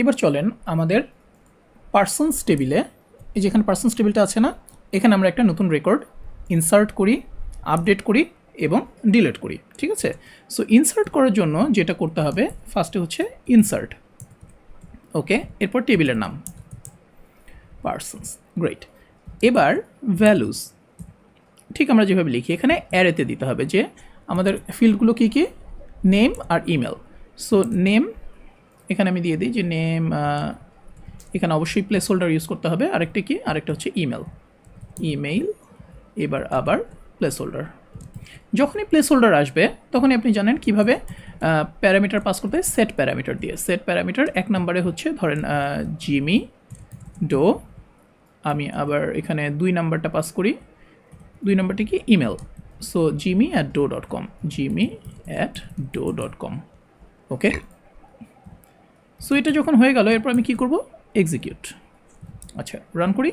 এবার চলেন আমাদের পার্সনস টেবিলে এই যেখানে পার্সনস টেবিলটা আছে না, এখানে আমরা একটা নতুন রেকর্ড ইনসার্ট করি আপডেট করি এবং ডিলিট করি, ঠিক আছে? সো ইনসার্ট করার জন্য যেটা করতে হবে ফার্স্টে হচ্ছে ইনসার্ট ওকে এরপর টেবিলের নাম। পার্সনস গ্রেট এবার ভ্যালুস ঠিক আমরা যেভাবে লিখি, এখানে অ্যারেতে দিতে হবে যে আমাদের ফিল্ডগুলো কী কী? নেম আর ইমেল সো নেম এখানে আমি দিয়ে দিই যে নেম এখানে অবশ্যই প্লেস হোল্ডার ইউজ করতে হবে। আরেকটা কি? আরেকটা হচ্ছে ইমেল ইমেইল এবার আবার প্লেস হোল্ডার যখনই প্লেস হোল্ডার আসবে, তখনই আপনি জানেন কীভাবে প্যারামিটার পাস করতে সেট প্যারামিটার দিয়ে। সেট প্যারামিটার এক নম্বরে হচ্ছে, ধরেন জিমি ডো, আমি আবার এখানে দুই নাম্বারটা পাস করি। দুই নাম্বারটি কি? Email so Jimmy at Doe dot com Jimmy at Doe dot com okay so এটা যখন হয়ে গেল, এরপর আমি কি করব? এক্সিকিউট আচ্ছা রান করি।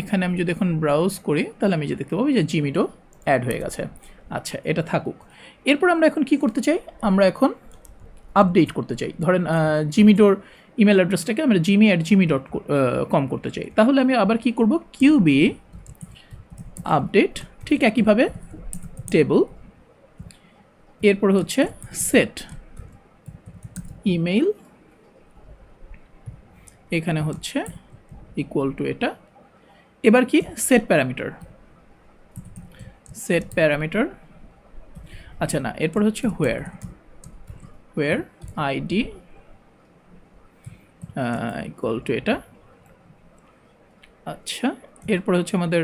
এখানে আমি যদি এখন ব্রাউজ করি, তাহলে আমি যে দেখতে পাবো যে জিমিটো অ্যাড হয়ে গেছে। আচ্ছা এটা থাকুক। এরপর আমরা এখন কি করতে চাই? আমরা এখন আপডেট করতে চাই। ধরেন জিমিডোর ইমেল অ্যাড্রেসটাকে আমরা Jimmy at Jimmy dot com করতে চাই। তাহলে আমি আবার কি করব? কিউবি আপডেট ঠিক একইভাবে টেবল এরপর হচ্ছে সেট ইমেইল। এখানে হচ্ছে ইকুয়াল টু এটা। এবার কি? সেট প্যারামিটার সেট প্যারামিটার আচ্ছা না, এরপর হচ্ছে where where ID equal to এটা। আচ্ছা এরপর হচ্ছে আমাদের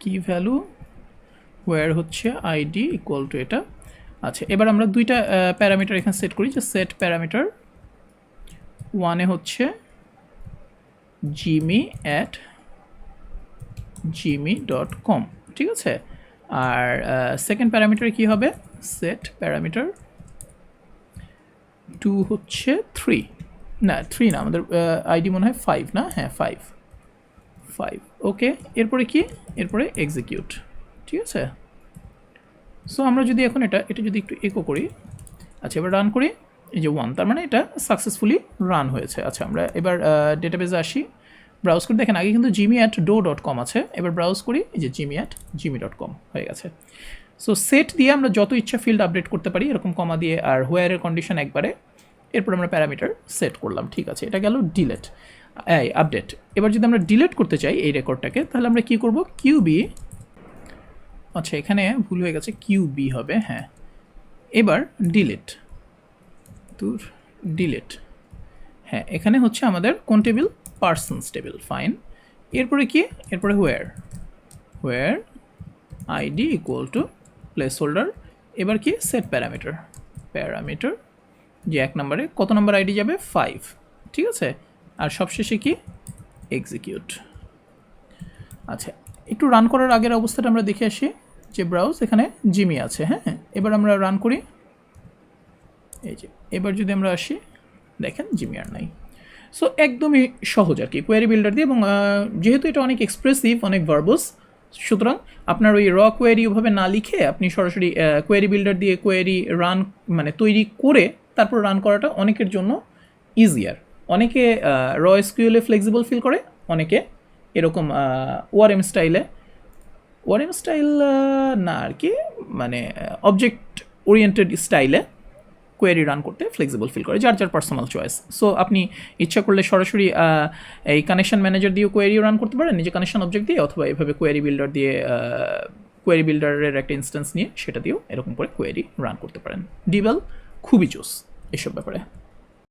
কি ভ্যালু ওয়ার হচ্ছে আইডি ইকুয়াল টু এটা। আচ্ছা এবার আমরা দুইটা প্যারামিটার এখানে সেট করি, যে সেট প্যারামিটার ওয়ানে হচ্ছে Jimmy at Jimmy dot com ঠিক আছে? আর সেকেন্ড প্যারামিটার কি হবে? সেট প্যারামিটার টু হচ্ছে থ্রি না থ্রি না, আমাদের আইডি মনে হয় ফাইভ না? হ্যাঁ ফাইভ ফাইভ ওকে এরপরে কি? এরপরে এক্সিকিউট ঠিক আছে? সো আমরা যদি এখন এটা এটা যদি একটু একো করি আচ্ছা এবার রান করি, এই যে ওয়ান তার মানে এটা সাকসেসফুলি রান হয়েছে। আচ্ছা আমরা এবার ডেটাবেজে আসি। ব্রাউজ করে দেখেন, আগে কিন্তু Jimmy at Doe dot com আছে। এবার ব্রাউজ করি, এই যে Jimmy at Jimmy dot com হয়ে গেছে। সো সেট দিয়ে আমরা যত ইচ্ছা ফিল্ড আপডেট করতে পারি, এরকম কমা দিয়ে আর হোয়ারের কন্ডিশন একবারে, এরপর আমরা প্যারামিটার সেট করলাম, ঠিক আছে? এটা গেল ডিলেট এই আপডেট এবার যদি আমরা ডিলেট করতে চাই এই রেকর্ডটাকে তাহলে আমরা কি করব? কিউবি আচ্ছা এখানে ভুল হয়ে গেছে কিউবি হবে হ্যাঁ। এবার ডিলেট তোর ডিলেট হ্যাঁ এখানে হচ্ছে আমাদের কোন টেবিল পার্সনস টেবিল ফাইন এরপরে কি? এরপরে where where ID equal to place holder এবার কি? সেট প্যারামিটার প্যারামিটার যে এক নম্বরে, কত নম্বর আইডি যাবে? ফাইভ ঠিক আছে? আর সবশেষে কি? এক্সিকিউট আচ্ছা একটু রান করার আগের অবস্থাটা আমরা দেখে আসি যে ব্রাউজ এখানে জিমি আছে হ্যাঁ? এবার আমরা রান করি। এই যে, এবার যদি আমরা আসি, দেখেন জিমি আর নাই। সো একদমই সহজ আর কি কোয়ারি বিল্ডার দিয়ে এবং যেহেতু এটা অনেক এক্সপ্রেসিভ অনেক ভার্বস সুতরাং আপনার ওই র কোয়ারি ওভাবে না লিখে আপনি সরাসরি কোয়ারি বিল্ডার দিয়ে কোয়ারি রান মানে তৈরি করে তারপর রান করাটা অনেকের জন্য ইজিয়ার অনেকে র এসকিউএলে ফ্লেক্সিবল ফিল করে, অনেকে এরকম ওআরএম স্টাইলে ওআরএম স্টাইল না আর কি মানে অবজেক্ট ওরিয়েন্টেড স্টাইলে কোয়েরি রান করতে ফ্লেক্সিবল ফিল করে, যার যার পার্সোনাল চয়েস সো আপনি ইচ্ছা করলে সরাসরি এই কানেকশন ম্যানেজার দিয়েও কোয়েরিও রান করতে পারেন, নিজে কানেকশন অবজেক্ট দিয়ে, অথবা এভাবে কোয়েরি বিল্ডার দিয়ে কোয়েরি বিল্ডারের একটা ইনস্ট্যান্স নিয়ে, সেটা দিয়েও এরকম করে কোয়েরি রান করতে পারেন। ডিবেল খুবই জোস এসব ব্যাপারে।